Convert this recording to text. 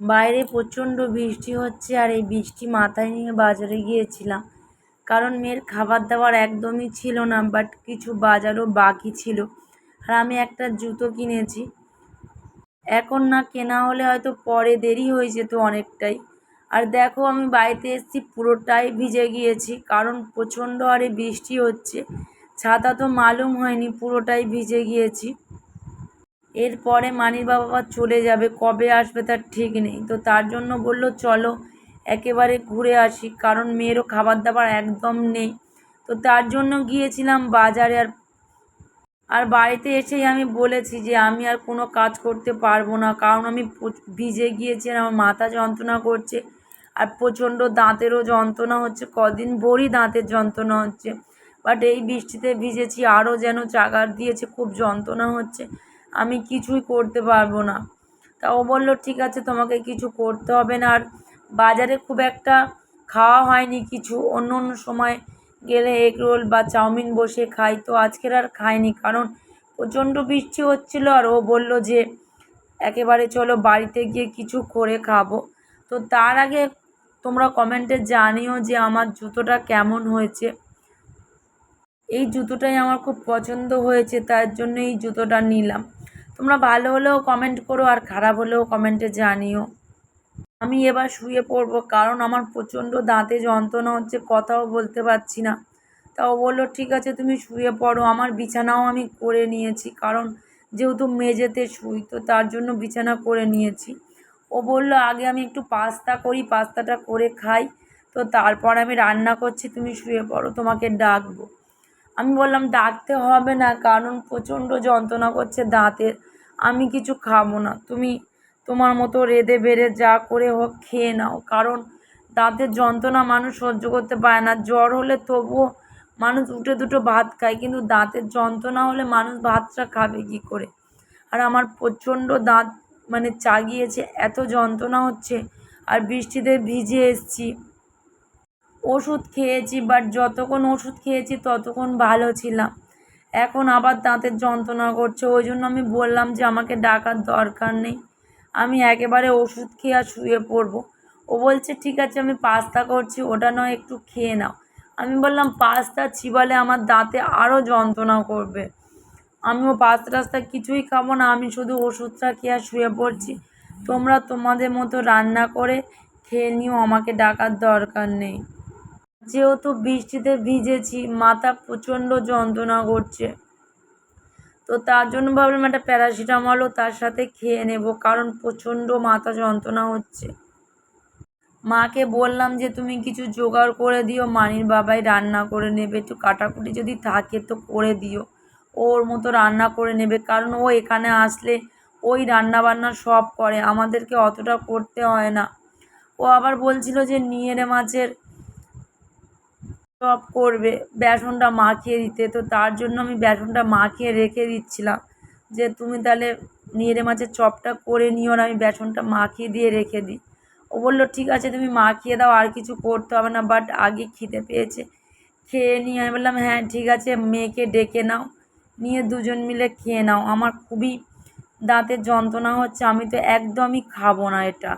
বাইরে প্রচণ্ড বৃষ্টি হচ্ছে আর এই বৃষ্টি মাথায় নিয়ে বাজারে গিয়েছিলাম। কারণ মেয়ের খাবার দাবার একদমই ছিল না বাট কিছু বাজারও বাকি ছিল। আর আমি একটা জুতো কিনেছি। এখন না কেনা হলে হয়তো পরে দেরি হয়ে যেত অনেকটাই। আর দেখো আমি বাড়িতে এসেছি, পুরোটাই ভিজে গিয়েছি। কারণ প্রচণ্ড হারে বৃষ্টি হচ্ছে, ছাতা তো মালুম হয়নি, পুরোটাই ভিজে গিয়েছি। এরপরে মানির বাবা চলে যাবে, কবে আসবে তার ঠিক নেই। তো তার জন্য বলল, চলো একেবারে ঘুরে আসি, কারণ মেয়েরও খাবার দাবার একদম নেই। তো তার জন্য গিয়েছিলাম বাজারে আর আর বাড়িতে এসেই আমি বলেছি যে আমি আর কোনো কাজ করতে পারব না, কারণ আমি ভিজে গিয়েছি আর আমার মাথা যন্ত্রণা করছে, আর প্রচণ্ড দাঁতেরও যন্ত্রণা হচ্ছে, কদিন ভরই দাঁতের যন্ত্রণা হচ্ছে। বাট এই বৃষ্টিতে ভিজেছি, আরও যেন চাগার দিয়েছে, খুব যন্ত্রণা হচ্ছে। আমি কিছুই করতে পারব না। তা ও বলল, ঠিক আছে, তোমাকে কিছু করতে হবে না। আর বাজারে খুব একটা খাওয়া হয়নি কিছু। অন্য অন্য সময় গেলে এগ রোল বা চাউমিন বসে খাই। তো আজকের আর খাইনি, কারণ প্রচণ্ড বৃষ্টি হচ্ছিল। আর ও বলল যে, একেবারে চলো বাড়িতে গিয়ে কিছু করে খাব। তো তার আগে তোমরা কমেন্টে জানিও যে আমার জুতোটা কেমন হয়েছে। এই জুতোটাই আমার খুব পছন্দ হয়েছে, তার জন্য এই জুতোটা নিলাম। তোমরা ভালো হলেও কমেন্ট করো আর খারাপ হলেও কমেন্টে জানিও। আমি এবার শুয়ে পড়ব কারণ আমার প্রচণ্ড দাঁতে যন্ত্রণা হচ্ছে, কথাও বলতে পারছি না। তা ও বলল, ঠিক আছে, তুমি শুয়ে পড়ো। আমার বিছানাও আমি করে নিয়েছি, কারণ যেহেতু মেঝেতে শুই, তো তার জন্য বিছানা করে নিয়েছি। ও বলল, আগে আমি একটু পাস্তা করি, পাস্তাটা করে খাই। তো তারপর আমি রান্না করছি, তুমি শুয়ে পড়ো, তোমাকে ডাকবো। আমি বললাম, ডাকতে হবে না, কারণ প্রচণ্ড যন্ত্রণা করছে দাঁতের আমি কিছু খাব না। তুমি তোমার মতো রেঁধে বেড়ে যা করে হোক খেয়ে নাও। কারণ দাঁতের যন্ত্রণা মানুষ সহ্য করতে পারে না। জ্বর হলে তবুও মানুষ উঠে দুটো ভাত খায়, কিন্তু দাঁতের যন্ত্রণা হলে মানুষ ভাতটা খাবে কী করে? আর আমার প্রচণ্ড দাঁত মানে চাগিয়েছে, এত যন্ত্রণা হচ্ছে। আর বৃষ্টিতে ভিজে এসছি। ওষুধ খেয়েছি বাট যতক্ষণ ওষুধ খেয়েছি ততক্ষণ ভালো ছিলাম। এখন আবার দাঁতের যন্ত্রণা করছে, ওই জন্য আমি বললাম যে আমাকে ডাকার দরকার নেই। আমি একেবারে ওষুধ খেয়ে আর শুয়ে পড়ব। ও বলছে, ঠিক আছে, আমি পাস্তা করছি, ওটা নয়, একটু খেয়ে নাও। আমি বললাম, পাস্তা চিবালে আমার দাঁতে আরও যন্ত্রণা করবে। আমিও পাস্তা টাস্তা কিছুই খাব না, আমি শুধু ওষুধটা খেয়ে আর শুয়ে পড়ছি। তোমরা তোমাদের মতো রান্না করে খেয়ে নিও, আমাকে ডাকার দরকার নেই। যেহেতু বৃষ্টিতে ভিজেছি, মাথা প্রচণ্ড যন্ত্রণা করছে। তো তার জন্য ভাবলাম একটা প্যারাসিটামলও তার সাথে খেয়ে নেব, কারণ প্রচণ্ড মাথা যন্ত্রণা হচ্ছে। মাকে বললাম যে, তুমি কিছু জোগাড় করে দিও, মানির বাবাই রান্না করে নেবে। একটু কাটাকুটি যদি থাকে তো করে দিও। ওর মতো রান্না করে নেবে, কারণ ও এখানে আসলে ওই রান্না বান্না সব করে। আমাদেরকে অতটা করতে হয় না। ও আবার বলছিল যে নিয়েরে মাছের চপ করবে, বেসনটা মাখিয়ে দিতে। তো তার জন্য আমি বেসনটা মাখিয়ে রেখে দিচ্ছিলাম। যে তুমি তাহলে নিয়েরে মাছের চপটা করে নিও আর আমি বেসনটা মাখিয়ে দিয়ে রেখে দিই। ও বলল, ঠিক আছে, তুমি মাখিয়ে দাও, আর কিছু করতে হবে না। বাট আগে খিদে পেয়েছে। খেয়ে নিয়ে আমি বললাম হ্যাঁ ঠিক আছে, মেয়েকে ডেকে নাও। নিয়ে দুজন মিলে খেয়ে নাও। আমার খুবই দাঁতের যন্ত্রণা হচ্ছে, আমি তো একদমই খাব না এটা।